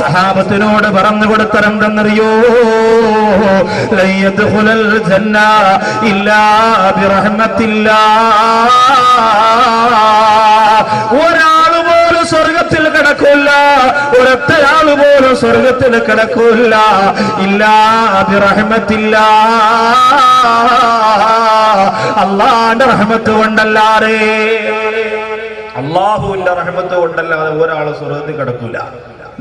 സഹാബത്തിനോട് പറഞ്ഞു കൊടുത്തരെന്തെന്നറിയോ ലൻ യദ്ഖുലൽ ജന്ന ഇല്ലാ ബിറഹ്മത്തില്ലാ. ഒരാൾ പോലും സ്വർഗത്തിൽ കിടക്കൂല. ഒരൊറ്റയാൾ പോലും സ്വർഗത്തിൽ കിടക്കൂല. ഇല്ലാ ബിറഹ്മത്തില്ല. അള്ളാന്റെ റഹ്മത്ത് കൊണ്ടല്ലാറേ അള്ളാഹുവിന്റെ റഹ്മത്ത് കൊണ്ടല്ലാതെ ഒരാൾ സ്വർഗത്തിൽ കിടക്കൂല.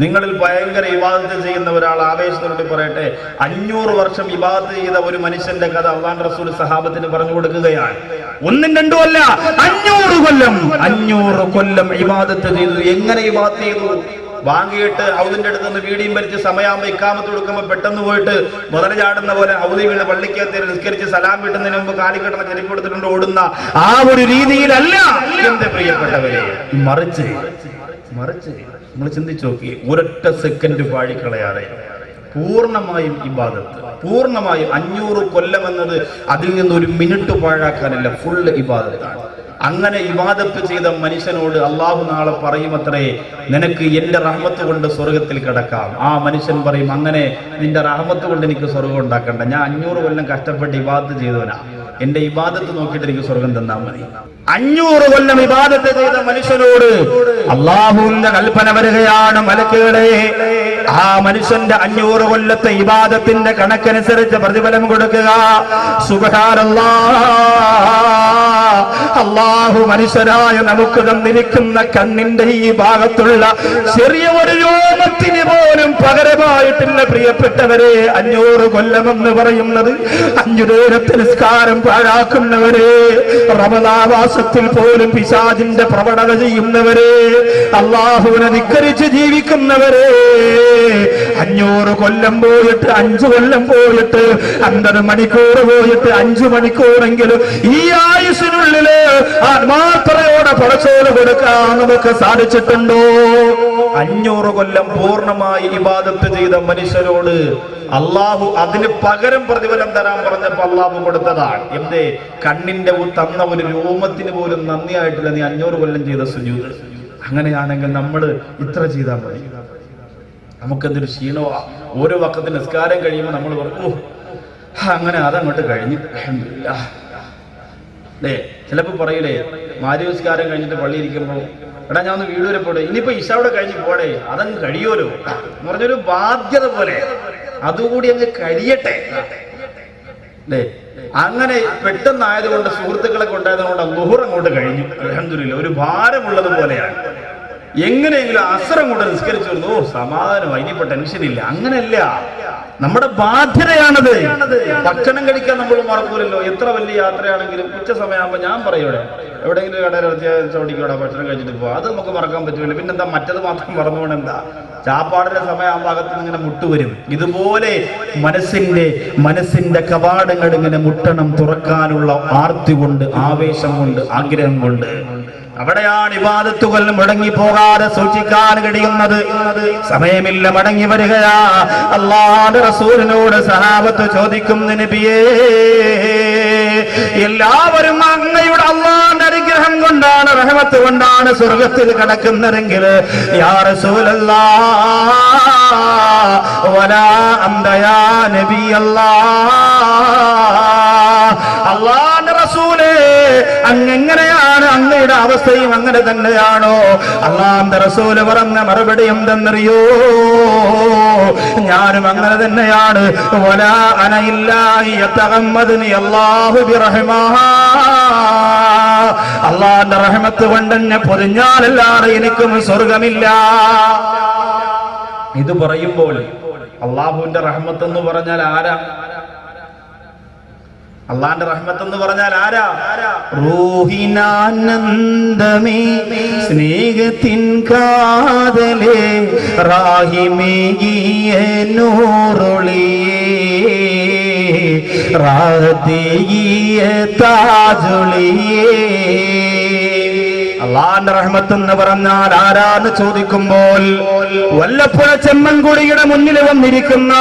നിങ്ങളിൽ ഭയങ്കര ഇബാദത്ത് ചെയ്യുന്ന ഒരാൾ ആവേശത്തോടെ പറയട്ടെ അഞ്ഞൂറ് വർഷം ഇബാദത്ത് ചെയ്ത ഒരു മനുഷ്യന്റെ കഥ അള്ളാൻ റസൂൽ സഹാബത്തിന് പറഞ്ഞു കൊടുക്കുകയാണ്. ഒന്നും രണ്ടും അല്ല അഞ്ഞൂറ് കൊല്ലം അഞ്ഞൂറ് കൊല്ലം ഇബാദത്ത് ചെയ്തു. എങ്ങനെ ഇബാദത്ത് ചെയ്തു? വാങ്ങിയിട്ട് ഔദിന്റെ അടുത്ത് നിന്ന് വീടിയും ഭരിച്ച് സമയാകുമ്പോ ഇക്കാമത്ത് കൊടുക്കുമ്പോൾ പെട്ടെന്ന് പോയിട്ട് മുതല ചാടുന്ന പോലെ ഔദി വീണ് പള്ളിക്കകത്ത് നിസ്കരിച്ച് സലാം കിട്ടുന്നതിന് മുമ്പ് കാലിക്കെട്ടണ ചെരുപ്പ് കൊടുത്തിട്ടുണ്ട് ഓടുന്ന ആ ഒരു രീതിയിലല്ല എന്റെ പ്രിയപ്പെട്ടവരെ മറിച്ച് മറിച്ച് നമ്മൾ ചിന്തിച്ചു നോക്കി ഒരൊറ്റ സെക്കൻഡ് പാഴിക്കളയാതെ പൂർണമായും ഇബാദത്ത്. പൂർണമായും അഞ്ഞൂറ് കൊല്ലം എന്നത് അതിൽ നിന്ന് ഒരു മിനിറ്റ് പാഴാക്കാനല്ല ഫുള്ള് ഇബാദത്താണ് അങ്ങനെ ഇബാദത്ത് ചെയ്ത മനുഷ്യനോട് അള്ളാഹു നാളെ പറയുമത്രേ നിനക്ക് എന്റെ റഹ്മത്ത് കൊണ്ട് സ്വർഗത്തിൽ കിടക്കാം. ആ മനുഷ്യൻ പറയും അങ്ങനെ നിന്റെ റഹ്മത്ത് കൊണ്ട് എനിക്ക് സ്വർഗം ഉണ്ടാക്കണ്ട. ഞാൻ അഞ്ഞൂറ് കൊല്ലം കഷ്ടപ്പെട്ട് ഇബാദത്ത് ചെയ്തവനാ. എന്റെ ഇബാദത്ത് നോക്കിയിട്ട് എനിക്ക് സ്വർഗം തന്നാ മതി. അഞ്ഞൂറ് കൊല്ലം ഇബാദത്ത് ചെയ്ത മനുഷ്യനോട് അള്ളാഹുവിന്റെ കൽപ്പന വരികയാണ് മലക്കുകളെ ആ മനുഷ്യന്റെ അഞ്ഞൂറ് കൊല്ലത്തെ ഇബാദത്തിന്റെ കണക്കനുസരിച്ച് പ്രതിഫലം കൊടുക്കുക. സുഖാരല്ലാ അള്ളാഹു മനുഷ്യരായ നമുക്ക് തന്നിരിക്കുന്ന കണ്ണിന്റെ ഈ ഭാഗത്തുള്ള ചെറിയ ഒരു രോമത്തിന് പോലും പകരമായിട്ടില്ല പ്രിയപ്പെട്ടവരെ. അഞ്ഞൂറ് കൊല്ലമെന്ന് പറയുന്നത് അഞ്ചു നേരത്തെ നിസ്കാരം പാഴാക്കുന്നവരെ റമദാവാസത്തിൽ പോലും പിശാജിന്റെ പ്രവണത ചെയ്യുന്നവരെ അള്ളാഹുവിനെ ധിക്കരിച്ച് ജീവിക്കുന്നവരെ അഞ്ഞൂറ് കൊല്ലം പോയിട്ട് അഞ്ചു കൊല്ലം പോയിട്ട് അൻപത് മണിക്കൂർ പോയിട്ട് അഞ്ചു മണിക്കൂറെങ്കിലും ഈ ആയുസിനുള്ളിൽ ആത്മാർത്ഥതയോടെ പടച്ചോൽ കൊടുക്കാൻ നമുക്ക് സാധിച്ചിട്ടുണ്ടോ? അഞ്ഞൂറ് കൊല്ലം പൂർണമായി ഇബാദത്ത് ചെയ്ത മനുഷ്യരോട് അള്ളാഹു അതിന് പകരം പ്രതിഫലം തരാൻ പറഞ്ഞപ്പോ അള്ളാഹു കൊടുത്തതാണ്. എന്തേ? കണ്ണിന്റെ തന്ന ഒരു രൂപത്തിന് പോലും നന്ദിയായിട്ടില്ല നീ അഞ്ഞൂറ് കൊല്ലം ചെയ്ത സുജൂത്. അങ്ങനെയാണെങ്കിൽ നമ്മൾ ഇത്ര ചെയ്താൽ മതി. നമുക്കെന്തൊരു ക്ഷീണമാ ഓരോ വക്കത്തിന് നിസ്കാരം കഴിയുമ്പോൾ നമ്മൾ പറഞ്ഞു അങ്ങനെ അതങ്ങോട്ട് കഴിഞ്ഞു. അൽഹംദുലില്ലാ." അല്ലേ ചിലപ്പോൾ പറയൂലേ മാരി നിസ്കാരം കഴിഞ്ഞിട്ട് പള്ളി ഇരിക്കുമ്പോൾ എടാ ഞാൻ ഒന്ന് വീട് വരെ പോടെ ഇനിയിപ്പോ ഇഷാവിടെ കഴിഞ്ഞ് പോടെ അതങ്ങ് കഴിയുമല്ലോ എന്ന് പറഞ്ഞൊരു ബാധ്യത പോലെ അതുകൂടി അങ്ങ് കഴിയട്ടെ. അല്ലേ? അങ്ങനെ പെട്ടെന്നായതുകൊണ്ട് സുഹൃത്തുക്കളെ കൊണ്ടായതുകൊണ്ട് ലുഹുർ അങ്ങോട്ട് കഴിഞ്ഞു. അലഹമില്ല ഒരു ഭാരമുള്ളത് പോലെയാണ്. എങ്ങനെയെങ്കിലും അസുരം കൊണ്ട് നിസ്കരിച്ചു സമാധാനമായി ഇനിയിപ്പോ ടെൻഷൻ ഇല്ല. അങ്ങനെയല്ല. നമ്മുടെ ബാധ്യതയാണത്. ഭക്ഷണം കഴിക്കാൻ നമ്മൾ മറക്കൂലല്ലോ. എത്ര വലിയ യാത്രയാണെങ്കിലും ഉച്ച സമയമാകുമ്പോൾ ഞാൻ പറയൂടെ എവിടെയെങ്കിലും കടയിൽ ചവിടിക്കൂടെ ഭക്ഷണം കഴിച്ചിട്ട് പോവാ. അത് നമുക്ക് മറക്കാൻ പറ്റില്ല പിന്നെന്താ മറ്റത് മാത്രം മറന്നുകൊണ്ട് എന്താ? ചാപ്പാടിന്റെ സമയമാകുമ്പോൾ അകത്ത് ഇങ്ങനെ മുട്ടുവരും ഇതുപോലെ മനസ്സിന്റെ മനസ്സിന്റെ കവാടങ്ങൾ ഇങ്ങനെ മുട്ടണം തുറക്കാനുള്ള ആർത്തി കൊണ്ട് ആവേശം കൊണ്ട് ആഗ്രഹം കൊണ്ട്. അവിടെയാണ് ഇബാദത്തുകൾ മുടങ്ങി പോകാതെ സൂക്ഷിക്കാൻ കഴിയുന്നത്. സമയമില്ല മടങ്ങി വരികയാ. അള്ളാന്റെ റസൂലിനോട് സഹാബത്ത് ചോദിക്കും നബിയേ എല്ലാവരും അങ്ങയുടെ അള്ളാന്റെ അനുഗ്രഹം കൊണ്ടാണ് റഹമത്ത് കൊണ്ടാണ് സ്വർഗത്തിൽ കടക്കുന്നതെങ്കിൽ യാ റസൂലല്ലാ വലാ അന്തയാ നബിയല്ലാ. അള്ളാന്റെ റസൂലേ അങ്ങെങ്ങനെയാണ് അങ്ങയുടെ അവസ്ഥയും അങ്ങനെ തന്നെയാണോ? അള്ളാന്റെ റസൂൽ പറഞ്ഞ മറുപടി എന്തെന്നറിയോ? ഞാനും അങ്ങനെ തന്നെയാണ്. വലാ അനയില്ലാഹി അള്ളാന്റെ റഹമത്ത് കൊണ്ടെന്നെ പൊതിഞ്ഞാലല്ലാതെ എനിക്കും സ്വർഗമില്ല ഇത് പറയുമ്പോൾ അള്ളാഹുവിന്റെ റഹമത്ത് എന്ന് പറഞ്ഞാൽ ആരാ? അള്ളാന്റെ റഹ്മത്ത് എന്ന് പറഞ്ഞാൽ ആരാ? റൂഹിനാനന്ദമേ സ്നേഹത്തിൻ കാതലേ റാഹിമേകിയ നൂറൊളിയേ റാഹത്തേകിയ അള്ളാന്റെ റഹ്മത്ത് എന്ന് പറഞ്ഞാൽ ആരാന്ന് ചോദിക്കുമ്പോൾ വല്ലപ്പുഴ ചെമ്മൻകുടിയുടെ മുന്നിൽ വന്നിരിക്കുന്ന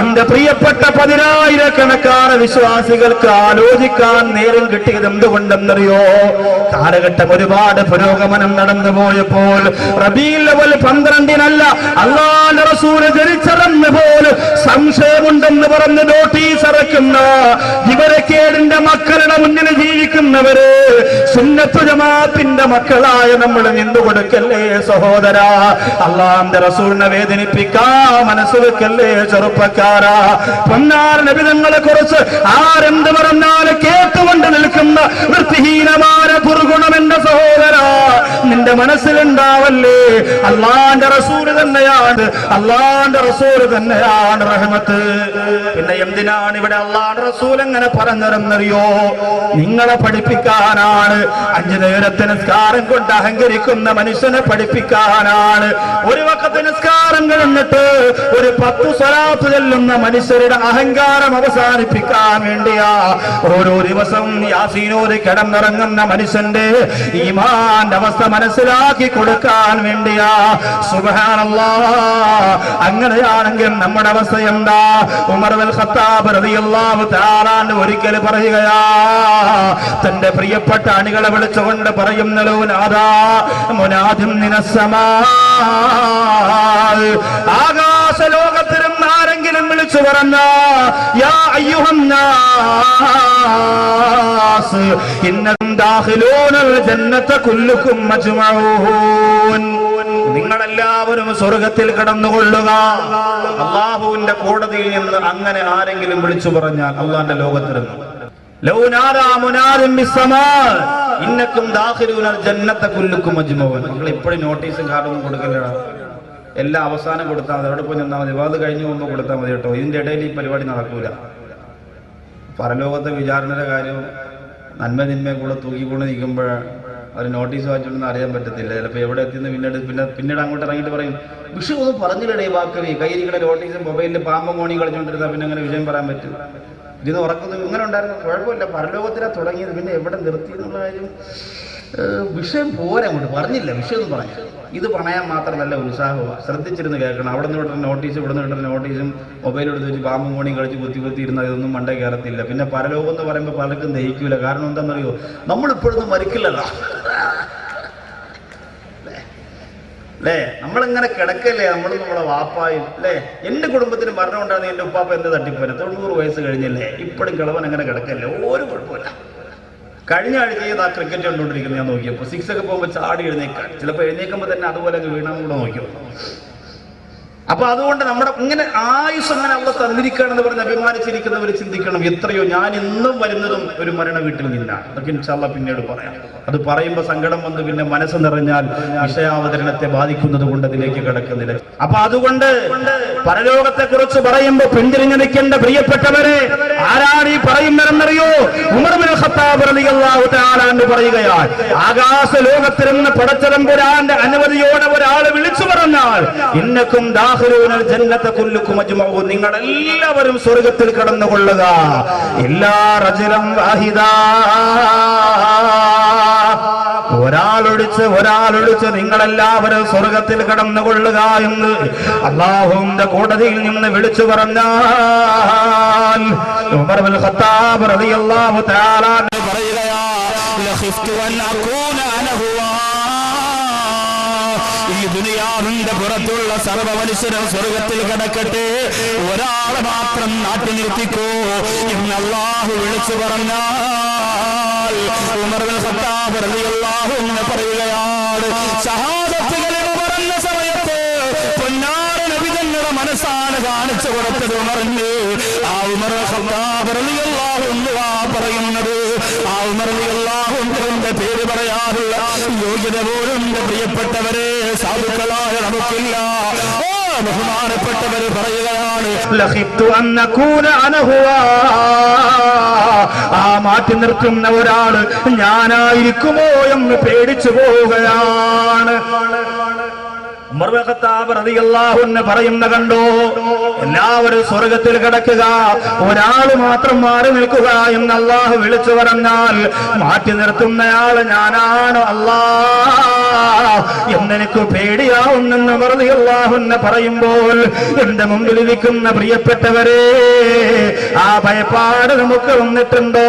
എന്റെ പ്രിയപ്പെട്ട പതിനായിരക്കണക്കാണ് വിശ്വാസികൾക്ക് ആലോചിക്കാൻ നേരം കിട്ടിയത് എന്തുകൊണ്ടെന്നറിയോ? കാലഘട്ടം ഒരുപാട് പുരോഗമനം നടന്നു പോയപ്പോൾ പന്ത്രണ്ടിനല്ല അള്ളാഹ് റസൂൽ ജനിച്ചതെന്ന് പോലും സംശയമുണ്ടെന്ന് പറഞ്ഞ് നോട്ടീസ് ഇറക്കുന്ന വിവരക്കേടിന്റെ മക്കളുടെ മുന്നിൽ ജീവിക്കുന്നവര് സുന്നത്തു ജമാഅത്തിന്റെ മക്കളായ നമ്മൾ നിന്നു കൊടുക്കല്ലേ സഹോദര? അള്ളാന്റെ റസൂലിനെ വേദനിപ്പിക്കാ. മനസ്സ് വെക്കല്ലേ ചെറുപ്പക്കാരാ? പൊന്നാർ നബിതങ്ങളെ കുറിച്ച് ആരെന്ത് പറഞ്ഞാൽ കേട്ടുകൊണ്ട് നിൽക്കുന്ന വൃത്തിഹീനമായ ദുർഗുണം എന്റെ സഹോദര നിന്റെ മനസ്സിലുണ്ടാവല്ലേ? അള്ളാന്റെ റസൂൽ തന്നെയാണ് അള്ളാന്റെ റസൂൽ തന്നെയാണ് റഹ്മത്ത്. എന്തിനാണ് ഇവിടെ അള്ളാട് റസൂൽ എങ്ങനെ പറഞ്ഞതെന്നറിയോ? നിങ്ങളെ പഠിപ്പിക്കാനാണ്. അഞ്ചു നേരത്തെ നിസ്കാരം കൊണ്ട് അഹങ്കരിക്കുന്ന മനുഷ്യനെ പഠിപ്പിക്കാനാണ്. ഒരു വക്കത്തെ നിസ്കാരം കഴിഞ്ഞിട്ട് ഒരു പത്ത് സ്വലാത്ത് ചെല്ലുന്ന മനുഷ്യരുടെ അഹങ്കാരം അവസാനിപ്പിക്കാൻ വേണ്ടിയാ ഓരോ ദിവസവും യാസീനോട് കിടന്നിറങ്ങുന്ന മനുഷ്യന്റെ ഈമാന്റെ അവസ്ഥ മനസ്സിലാക്കി കൊടുക്കാൻ വേണ്ടിയാ. സുബഹാനല്ലാ. അങ്ങനെയാണെങ്കിൽ നമ്മുടെ അവസ്ഥ എന്താ? ഉമർ ഖത്താബ് പറയുകയാ തന്റെ പ്രിയപ്പെട്ട അണികളെ വിളിച്ചുകൊണ്ട് പറയുന്നല്ലോ നാദാ മുനാദിം നിനസ്സമാ ആകാശ ലോകത്തിലും ആരെങ്കിലും വിളിച്ചു പറഞ്ഞ യാ അയ്യുഹന്നാസ് ദാഖിലൂനൽ ജന്നത കുല്ലുക്കും മജ്മഊൻ. നിങ്ങളെല്ലാവരും സ്വർഗത്തിൽ കടന്നുകൊള്ളുക. അള്ളാഹുവിന്റെ കോടതിയിൽ നിന്ന് അങ്ങനെ ആരെങ്കിലും വിളിച്ചു പറഞ്ഞാൽ അള്ളാന്റെ ലോകത്തിരുന്നു ഇന്നക്കും ഇപ്പോഴും നോട്ടീസും കാർഡൊന്നും കൊടുക്കല്ലടാ എല്ലാം അവസാനം കൊടുത്താൽ മതി. അവിടെ പോയി നിന്നാൽ മതി. അത് കഴിഞ്ഞു പോകുമ്പോൾ കൊടുത്താൽ മതി കേട്ടോ. ഇതിന്റെ ഇടയിൽ ഈ പരിപാടി നടക്കൂല. പരലോകത്തെ വിചാരണയുടെ കാര്യവും നന്മ തിന്മയെ കൂടെ തൂക്കിക്കൊണ്ട് നിൽക്കുമ്പോൾ അവർ നോട്ടീസ് വായിച്ചോണ്ടെന്ന് അറിയാൻ പറ്റത്തില്ല. ചിലപ്പോൾ എവിടെ എത്തിയെന്ന് പിന്നീട് പിന്നെ പിന്നീട് അങ്ങോട്ട് ഇറങ്ങിയിട്ട് പറയും വിഷു ഒന്നും പറഞ്ഞില്ലടേ വാക്കവി. കയ്യിരിക്കടെ നോട്ടീസും മൊബൈലിൽ പാമ്പും മോണി കളിച്ചുകൊണ്ടിരുന്നാൽ പിന്നെ അങ്ങനെ വിഷയം പറയാൻ പറ്റും. ഇതിന്ന് ഉറക്കുന്നു ഇങ്ങനെ ഉണ്ടായിരുന്നു. കുഴപ്പമില്ല. പരലോകത്തിലാണ് തുടങ്ങിയത്. പിന്നെ എവിടെ നിർത്തി എന്നുള്ള കാര്യം വിഷയം പോരാ അങ്ങോട്ട്. പറഞ്ഞില്ല. വിഷയം ഒന്നും പറഞ്ഞു ഇത് പണയാൻ മാത്രമല്ല ഉത്സാഹമാണ് ശ്രദ്ധിച്ചിരുന്ന് കേൾക്കണം. അവിടെ നിന്ന് ഇവിടെ നോട്ടീസ് ഇവിടെ നിന്ന് നോട്ടീസും മൊബൈൽ എടുത്ത് വെച്ച് പാമ്പും കോണിയും കളിച്ച് കുത്തി കുത്തി ഇരുന്ന ഇതൊന്നും മണ്ട കയറത്തില്ല. പിന്നെ പരലോകം എന്ന് പറയുമ്പോൾ പലർക്കും ദഹിക്കൂല. കാരണം എന്താണെന്നറിയോ? നമ്മളിപ്പോഴൊന്നും മരിക്കില്ലല്ലോ. അല്ലേ നമ്മളിങ്ങനെ കിടക്കല്ലേ? നമ്മൾ നമ്മളെ വാപ്പായും അല്ലേ എന്റെ കുടുംബത്തിന് മരണം ഉണ്ടാകുന്ന എന്റെ ഉപ്പാപ്പ എന്ത് തട്ടിപ്പോരാ തൊണ്ണൂറ് വയസ്സ് കഴിഞ്ഞല്ലേ? ഇപ്പോഴും കിളവൻ അങ്ങനെ കിടക്കല്ലേ? ഒരു കുഴപ്പമില്ല കഴിഞ്ഞ ആഴ്ച ചെയ്ത് ആ ക്രിക്കറ്റ് കണ്ടുകൊണ്ടിരിക്കുന്നത് ഞാൻ നോക്കിയപ്പോൾ. സിക്സ് ഒക്കെ പോകുമ്പോൾ ചാടി എഴുന്നേക്കാൻ. ചിലപ്പോൾ എഴുന്നേക്കുമ്പോൾ തന്നെ അതുപോലെ വീണാന്ന് കൂടെ നോക്കിയോ അപ്പൊ അതുകൊണ്ട് നമ്മുടെ ഇങ്ങനെ ആയുസ് അങ്ങനെ അവിടെ തന്നിരിക്കുകയാണെന്ന് പറഞ്ഞ് അഭിമാനിച്ചിരിക്കുന്നവർ ചിന്തിക്കണം. എത്രയോ ഞാൻ ഇന്നും വരുന്നതും ഒരു മരണ വീട്ടിൽ നിന്നാണ് അതൊക്കെ ഇൻഷാല്ല പിന്നീട് പറയാം. അത് പറയുമ്പോൾ സങ്കടം വന്ന് പിന്നെ മനസ്സ് നിറഞ്ഞാൽ വിഷയാവതരണത്തെ ബാധിക്കുന്നത് കൊണ്ട് അതിലേക്ക് കിടക്കുന്നില്ല. അപ്പൊ അതുകൊണ്ട് പരലോകത്തെ കുറിച്ച് പറയുമ്പോ പിന്തിരിഞ്ഞു നിൽക്കേണ്ട പ്രിയപ്പെട്ടവരെ ആരാണ് ഈ പറയുന്നതെന്നറിയോ? പറയുകയാണ്. ആകാശ ലോകത്തിരുന്ന് പടച്ചതമ്പുരാന്റെ അനുമതിയോടെ ഒരാൾ വിളിച്ചു പറഞ്ഞാൽ ഇന്നക്കും അജ്മഊൻ നിങ്ങൾ എല്ലാവരും സ്വർഗത്തിൽ കടന്നുകൊള്ളുക. എല്ലാ റജുലം വാഹിദാ. ഒരാളൊഴിച്ച് ഒരാളൊഴിച്ച് നിങ്ങളെല്ലാവരും സ്വർഗത്തിൽ കടന്നുകൊള്ളുക എന്ന് അള്ളാഹുവിന്റെ കോടതിയിൽ നിന്ന് വിളിച്ചു പറഞ്ഞാൽ പറയുകയാ ദുനിയാവിന്റെ പുറത്തുള്ള സർവ മനുഷ്യരും സ്വർഗത്തിൽ കിടക്കട്ടെ. ഒരാളെ മാത്രം നാട്ടി നിർത്തിക്കോ. എന്ന് അള്ളാഹു വിളിച്ചു പറഞ്ഞാൽ ഉമർ ബിൻ ഖത്താബ് റളിയല്ലാഹു എന്ന് പറയുകയാണ് ഷഹാദത്ത് കലിമ പറഞ്ഞ സമയത്ത് പൊന്നാര നബിതങ്ങളുടെ മനസ്സാണ് കാണിച്ചു കൊടുത്തത് ഉമറിന്. ആ ഉമർ ഖത്താബ് റളിയല്ലാഹു എന്ന് ആ പറയുന്നത്. ആ ഉമർ റളിയല്ലാഹു അൻഹുവിന്റെ പേര് പറയാറുള്ള യോഗ്യത പോലും പ്രിയപ്പെട്ടവരെ സാധുക്കളായ നമുക്കില്ല ഓ ബഹുമാനപ്പെട്ടവര് പറയുകയാണ് ആ മാറ്റി നിർത്തുന്ന ഒരാൾ ഞാനായിരിക്കുമോ എന്ന് പേടിച്ചു പോവുകയാണ്. പറയുന്ന കണ്ടോ? എല്ലാവരും സ്വർഗത്തിൽ കിടക്കുക. ഒരാൾ മാത്രം മാറി നിൽക്കുക എന്ന് അള്ളാഹു വിളിച്ചു പറഞ്ഞാൽ മാറ്റി നിർത്തുന്നയാൾ ഞാനാണ് അല്ലാ എന്നെനിക്ക് പേടിയാവുന്നെന്ന് വെറുതെ അള്ളാഹുന്ന് പറയുമ്പോൾ എന്റെ മുമ്പിൽ ഇരിക്കുന്ന പ്രിയപ്പെട്ടവരെ ആ ഭയപ്പാട് നമുക്ക് വന്നിട്ടുണ്ടോ?